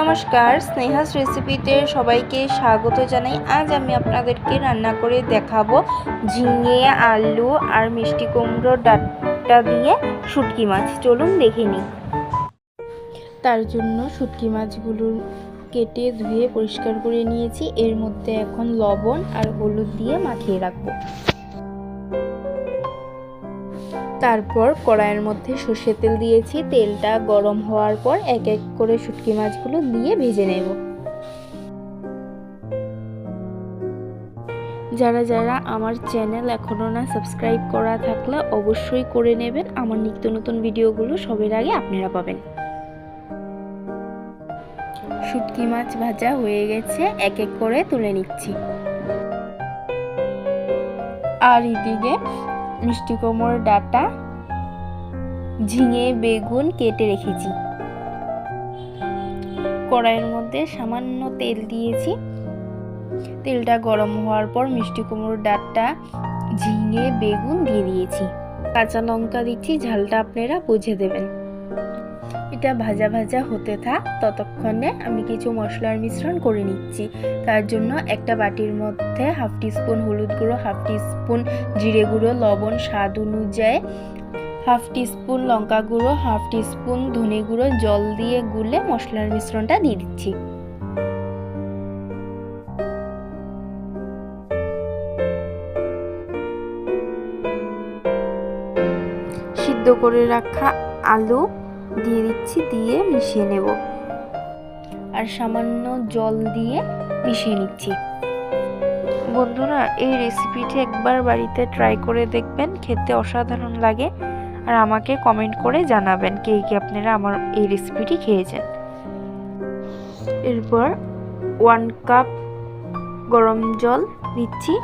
নমস্কার, স্নেহাস রেসিপিতে সবাইকে স্বাগত জানাই। আজ আমি আপনাদেরকে রান্না করে দেখাবো ঝিঙে, আলু আর মিষ্টি কুমড়ো ডাঁটা দিয়ে শুটকি মাছ। চলুন দেখে নিই। তার জন্য শুটকি মাছগুলো কেটে ধুয়ে পরিষ্কার করে নিয়েছি। এর মধ্যে এখন লবণ আর হলুদ দিয়ে মাখিয়ে রাখব। তারপর কড়াইয়ের মধ্যে সর্ষে তেল দিয়েছি। তেলটা গরম হওয়ার পর এক এক করে শুটকি মাছগুলো দিয়ে ভেজে নেব। যারা যারা আমার চ্যানেল এখনও না সাবস্ক্রাইব করা থাকলে অবশ্যই করে নেবেন। আমার নিত্য নতুন ভিডিওগুলো সবের আগে আপনারা পাবেন। শুটকি মাছ ভাজা হয়ে গেছে। এক এক করে তুলে নিচ্ছি। আর এদিকে মিষ্টি কোমর ডাটা ঝিঙে, বেগুন কেটে রেখেছি। কড়াইয়ের মধ্যে সামান্য তেল দিয়েছি। তেলটা গরম হওয়ার পর মিষ্টি কোমর ডাঁটটা ঝিঙে, বেগুন দিয়ে দিয়েছি। কাঁচা লঙ্কা দিচ্ছি, ঝালটা আপনারা বুঝে দেবেন। এটা ভাজা ভাজা হতে থাক, ততক্ষণে আমি কিছু মশলার মিশ্রণ করে নিচ্ছি। তার জন্য একটা বাটির মধ্যে হাফ টিস্পুন হলুদ গুঁড়ো, হাফ টিস্পুন জিরে গুঁড়ো, লবণ, স্বাদ অনুযায়ী হাফ টিস্পুন লঙ্কা গুঁড়ো, হাফ টিস্পুন ধনে গুঁড়ো, জল দিয়ে গুলে মশলার মিশ্রণটা দিয়ে দিচ্ছি। সিদ্ধ করে রাখা আলু দিয়ে দিচ্ছি, দিয়ে মিশিয়ে নেব। আর সামান্য জল দিয়ে মিশিয়ে নিচ্ছি। বন্ধুরা, এই রেসিপিটি একবার বাড়িতে ট্রাই করে দেখবেন, খেতে অসাধারণ লাগে। আর আমাকে কমেন্ট করে জানাবেন, কে কে আপনারা আমার এই রেসিপিটি খেয়েছেন। এরপর ওয়ান কাপ গরম জল দিচ্ছি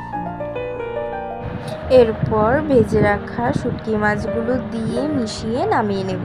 এরপর ভেজে রাখা শুটকি মাছগুলো দিয়ে মিশিয়ে নামিয়ে নেব।